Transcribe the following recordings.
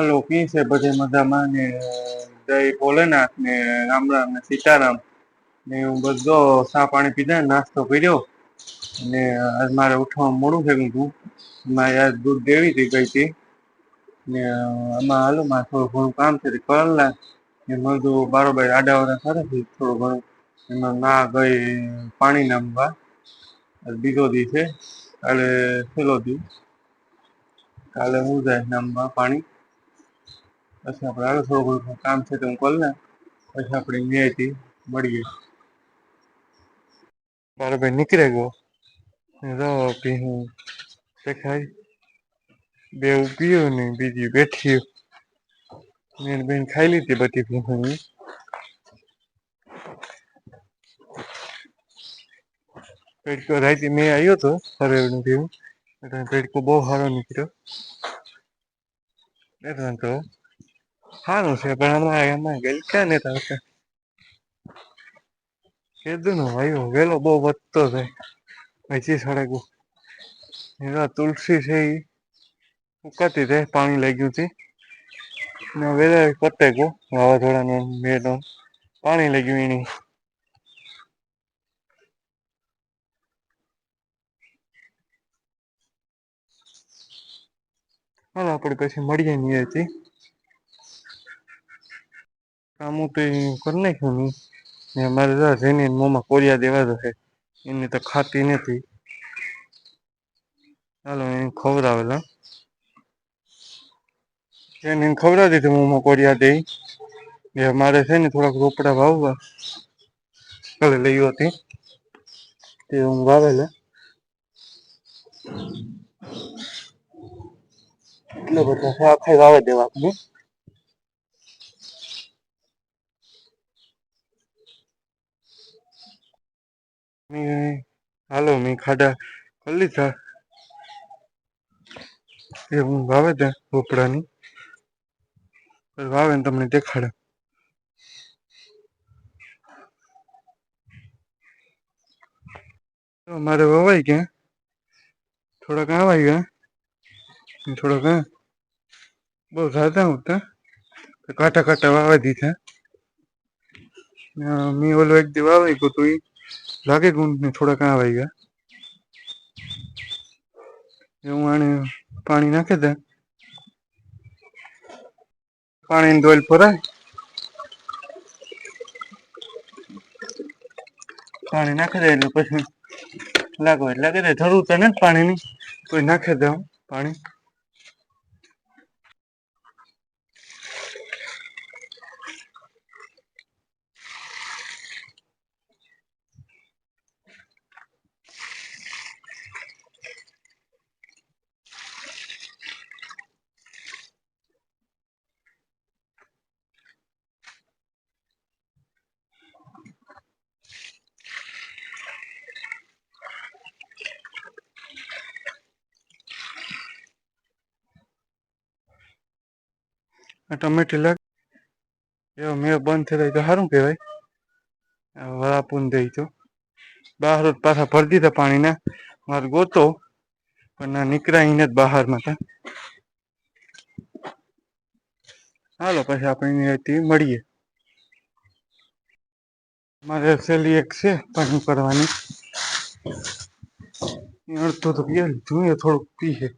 હાલો, કી છે બધે મજામાં? ને જય ભોલેનાથ, ને રામ રામ, ને સીતારામ, ને હું બધો ચા પાણી પીધા, નાસ્તો કર્યો. ને આજ મારે ઉઠવામાં મોડું થઈ ગયું મારે આજ દૂધ દેવી હતી ગઈ હતી. ને આમાં હાલો, મારે થોડું ઘણું કામ છે, તે કરી નાખ ને બધું બારોબાર આડાવડા કરે છે, થોડું ઘણું. એમાં ના ગઈ પાણી નામવા. બીજો દી છે, કાલે છેલ્લો દી. કાલે હું જાય નામવા પાણી. પછી આપણે હાલો થોડું કામ છે તો હું કોલ ને પછી આપણે ન્યાયથી મળીએ. મારો ભાઈ નીકળે ગયો. જો ભીહું દેખાય. બે પીયું ને બીજી બેઠી. મેં બેન ખાઈ લીધી બધી ભીહું પેડકો રાતે મેં આવ્યો હતો સરેવનું ભીહું એટલે પેડકો બહુ સારો નીકળ્યો. એટલે તો. સારું છે પણ હમણાં એમાં ગલકા ને તો કીધું ને આવ્યો વેલો બહુ વધતો જાય હજી સડક એના તુલસી છે એ ઉકાતી રહે પાણી લાગ્યું છે ને વેલા પતે ગયો વાવાઝોડાનો મેળો પાણી લાગ્યું એની હાલો આપણે પછી મળીએ નહીં હતી કામ તો કરી નાખ્યું નહીં. ને અમારે તો જેની મોંમાં કોરિયા દેવા જશે એની તો ખાતી નથી. ચાલો એને ખવડાવેલા એને ખવડાવી દીધું મોંમાં કોરિયા દઈ એ મારે છે ને થોડાક રોપડા વાવવા. કાલે લઈ હતી. તે હું વાવેલા. એટલે બધા આખા વાવે દેવા આપણે. હાલો મેં ખાડા કરી લીધા એ હું વાવે ત્યાં રોપડાની વાવે ને તમને દેખાડે મારે વવાઈ ગયા થોડાક આવાઈ ગયા થોડાક બહુ જાતા હું તો કાંટા કાંટા વાવા દીધા મેં ઓલો એક દી વાવાઈ ગયું તો એ લાગે ગુણ ને થોડાક આવી ગયા. એવું આને પાણી નાખી દે પાણી ધોઈલ ભરાય પાણી નાખી દે એટલે પછી લાગવા લાગે દે જરૂર તો પાણીની. કોઈ નાખી દે પાણી આ ટમેટી લાગ એવો મેં બંધ થઈ જાય તો સારું કહેવાય. વરાપુન દઈ તો. બહાર પાછા ભરી દીધા પાણીના. મારે ગોતો. પણ ના નીકળ્યા જ બહારમાં હતા હાલો, પછી આપણે અહીંયાથી મળીએ. મારે છેલ્લી એક છે, પાણી કરવાની. અડધું તો પીએ લીધું એ થોડુંક પીએ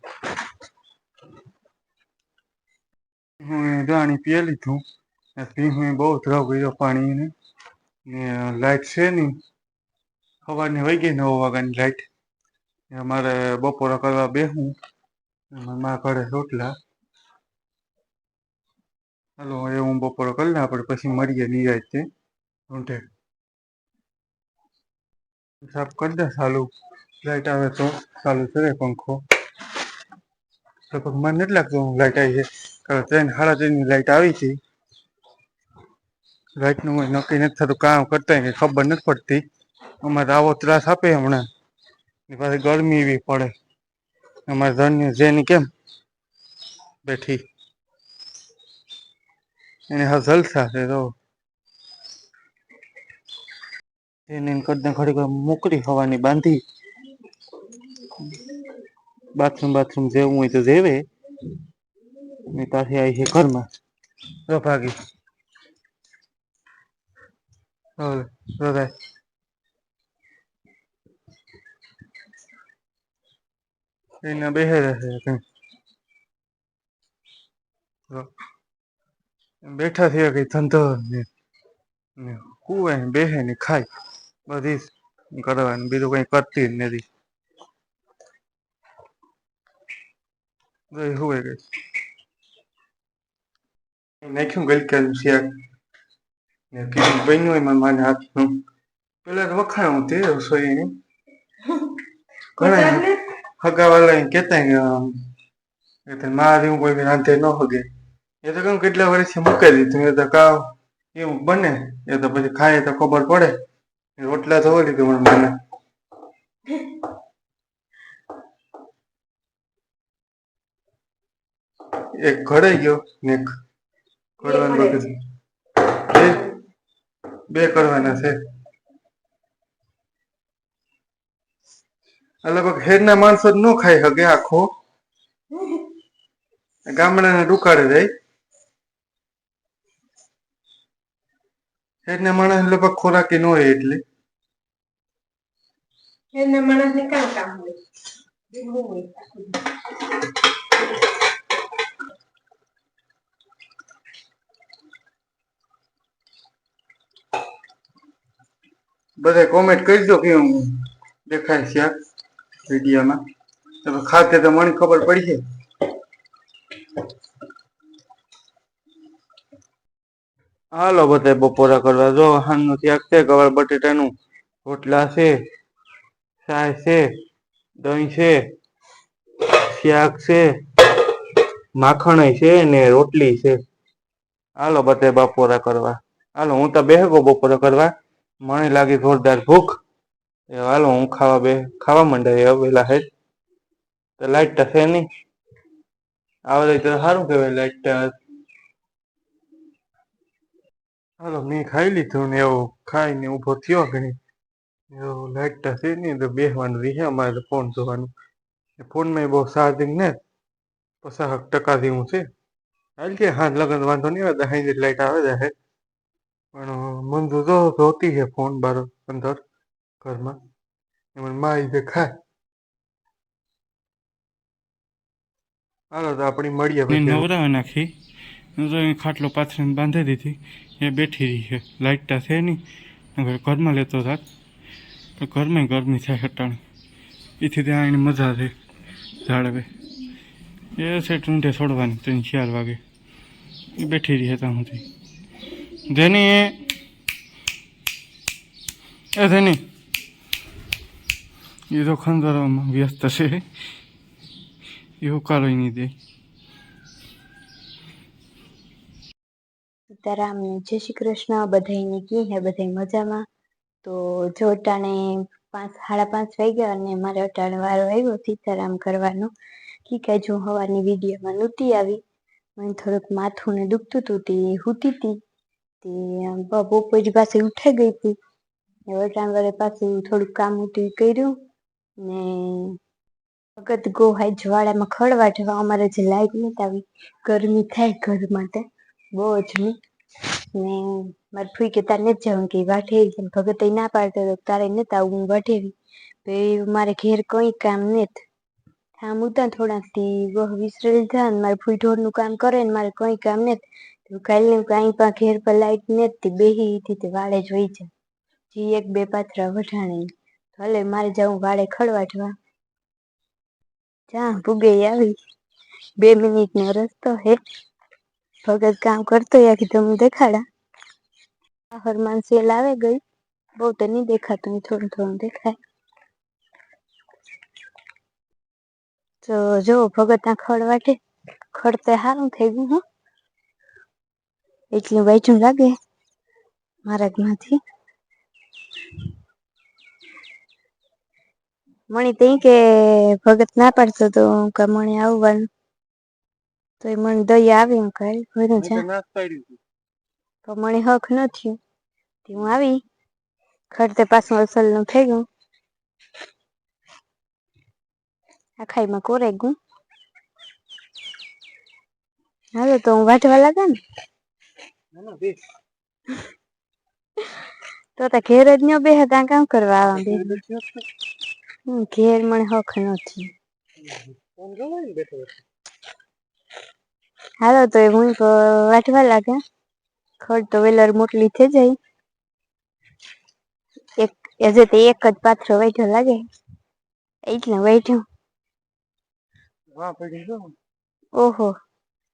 હું દાણી પીએ લીધું. પી હું બહુ ધ્રાવ ગયો પાણીને. ને લાઇટ છે નહીં સવારની વહી ગઈ નવ વાગ્યાની લાઇટ અમારે બપોરે કરવા બેહું. મારા ઘરે રોટલા. હાલો એ હું બપોરે કરી આપણે પછી મળીએ નિરાય તે. ઊંઢે સાફ કરી દે ચાલુ લાઇટ આવે તો ચાલુ કરે પંખો. લગભગ મને નથી લાગતું લાઇટ આવી છે. ત્રણ સાડા ત્રણની લાઈટ આવી હતી લાઈટનું કોઈ નક્કી નથી થતું, કામ કરતા કંઈ ખબર નથી પડતી. અમારે આવો ત્રાસ આપે હમણાં. પાછી ગરમી એવી પડે. અમારે ધન્ય જેની કેમ બેઠી. એને હા જલસા છે તો. એને કરતા ઘડી મોકલી હવાની બાંધી. બાથરૂમ બાથરૂમ જેવું હોય તો જેવે. ને ત્યાંથી આવી છે ઘરમાં. તો ભાગી. હવે એને બેહે રહેશે બેઠા થયા કઈ ધંધો ને ને બેહે ને ખાય. બધી કરવાનું, બીજું કઈ કરતી જ નથી. હુવે ગઈ નાખ્યું ગલકાનું શાક. ને કીધું બન્યું હોય મારા હાથનું પેલા તો વખાણું તે રસોઈની ઘણા હગાવાલા એમ કહેતા કે મારે એવું કોઈ રાંધે ન હગે. એ તો કેમ કેટલા વર્ષથી મૂકી દીધું એ તો કાવ. એવું બને. એ તો પછી ખાય તો ખબર પડે. રોટલા તો હોય લીધું મને એક ઘડાઈ ગયો ને એક બાકી છે. બે કરવાના છે. લગભગ હેરના માણસો ન ખાઈ શકે આખો. ગામડાને ડુકાડે જાય. હેરના માણસ લગભગ ખોરાકી ન હોય એટલે. એના માણસને કામ કામ હોય એવું હોય આખું દી. બધા કોમેન્ટ કરી કે હું દેખાય છે વિડીયોમાં. તમે ખાતે તો મને ખબર પડી છે. હાલો બધા બપોરા કરવા જો હાનનું ત્યાગ છે, ગવાર બટેટાનું રોટલા છે ચાય છે, દહીં છે, શાક છે માખણ છે ને રોટલી છે. હાલો બધે બપોરા કરવા. હાલો હું તો બેહગો બપોરા કરવા. મને લાગી જોરદાર ભૂખ. એ હાલો, હું ખાવા બે, ખાવા માંડે વેલા હેડ તો લાઈટ તો છે નહીં. આવે તો સારું કહેવાય લાઈટ હાલો, મેં ખાઈ લીધું ને એવું ખાઈને ઊભો થયો ઘણી એવું લાઈટ તો છે નહીં, તો બેસવાનું રહે અમારે ફોન જોવાનું. ફોનમાં બહુ ચાર્જિંગ ને પચાસ ટકા જેવું છે. હાલ કે હા, લગન વાંધો નહીં આવે હાઈ લાઈટ આવે જાય પણ મંજુ તો જોતી છે ફોન બાર અંદર ઘરમાં. એમાં માઈ દેખાય. હાલો, તો આપણી મળીએ નવરાવે નાખી. હું તો એ ખાટલો પાથરીને બાંધી દીધી. એ બેઠી રહી છે. લાઇટ તા છે નહીં. ઘરમાં લેતો થાત. તો ઘરમાં ગરમી થાય હટાણી એથી ત્યાં એની મજા છે ઝાડવે એ છે ટૂંઢે છોડવાની ત્રણ ચાર વાગે. એ બેઠી રહી ત્યાં સુધી જેની એ ધેની એ તો ખંજવામાં વ્યસ્ત છે. એ ઉકાળો નહીં દે. સીતારામ ને જય શ્રી કૃષ્ણ, બધાયને કી હે? બધાય મજામાં? તો જો અટાણે પાંચ સાડા પાંચ વાગ્યા અને મારે અટાણે વારો આવ્યો સીતારામ કરવાનો. કી જો હવાની વિડીયોમાં નહોતી આવી. મને થોડુંક માથું ને દુખતું હતું તે હુતી હતી. તે બપોર પાસે ઉઠાઈ ગઈ હતી. ને પાસે થોડું કામ ઈ કર્યું. ને ભગત ગોહાઈ જ્વાળામાં ખડવાઢવા અમારે જે લાઈટ નથી આવી, ગરમી થાય ઘર માટે, બહુ જ ની. મારે ફૂઈ કે તારે નથી જવાનું, કે છે ભગત ના પાડતો હતો તારે નથી આવું, હું વાઢેરી તો મારે ઘેર કંઈ કામ નથી. આમ ઉતા થોડાકથી વહ વિસરેલ થયા મારી ફૂઈ ઢોરનું કામ કરે ને મારે કંઈ કામ નથી. તો કાલે કાંઈ પણ ઘેર પર લાઈટ નથી બેહી હતી તે વાળે જ વહી જાય. જી એક બે પાથરા વઢાણે, ભલે મારે જવું વાળે ખડવાઢવા. જા, ભૂગે આવી. બે મિનિટ નો રસ્તો હે. ભગત કામ કરતો યાકી તમે દેખાડા. હરમાન સેલ આવે ગઈ. બહુ તો નહીં દેખાતું થોડું થોડું દેખાય. તો જો ભગત ના ખડવાટે ખડતે સારું થઈ ગયું હો. એટલું વાંચું લાગે મારાથી મણી તઈ કે ભગત ના પાડતો તો કે મણી આવવાનું. તો એ મને દઈ આવી હું કાલ ભરું છે. તો મને હક ન થયું. તે હું આવી ખડતે પાછું અસલનું થઈ ગયું આખાઈમાં કોરાઈ ગયું. હાલો તો હું વાટવા લાગે ને? તો તો ઘેર જ ન બેહે ત્યાં કામ કરવા આવા બે. ઘેર મને હખ નથી. હાલો તો હું તો વાટવા લાગે ખડ તો વેલર મોટલી થઈ જાય. એક હજે તે એક જ પાથરો વાઢ્યો લાગે. એટલે જો ઓહો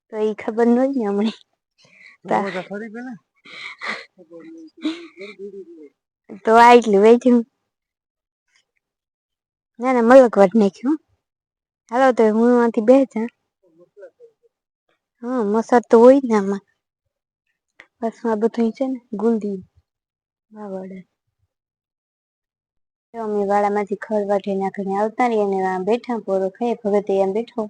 તો એ ખબર ન હોય ને હમણે. તા. બધા ફરી પેલા? તો આ એટલું વાઢ્યું ના ના મલક વાટ નાખ્યું. હાલો તો હું માંથી બે જા હા મસાજ તો હોય ને આમાં. બસ આ બધું છે ને ગુંદી વાવડે તો અમે વાડામાંથી ખડ વાઢી નાખીને આવતા રહીએ ને બેઠા પોરો ખાઈ ભગતે એમ બેઠો.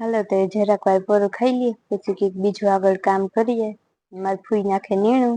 હાલો, તો જરાક વાર પોરો ખાઈ લઈએ, પછી કંઈક બીજું આગળ કામ કરીએ. મારે ફૂઈ નાખે નીણું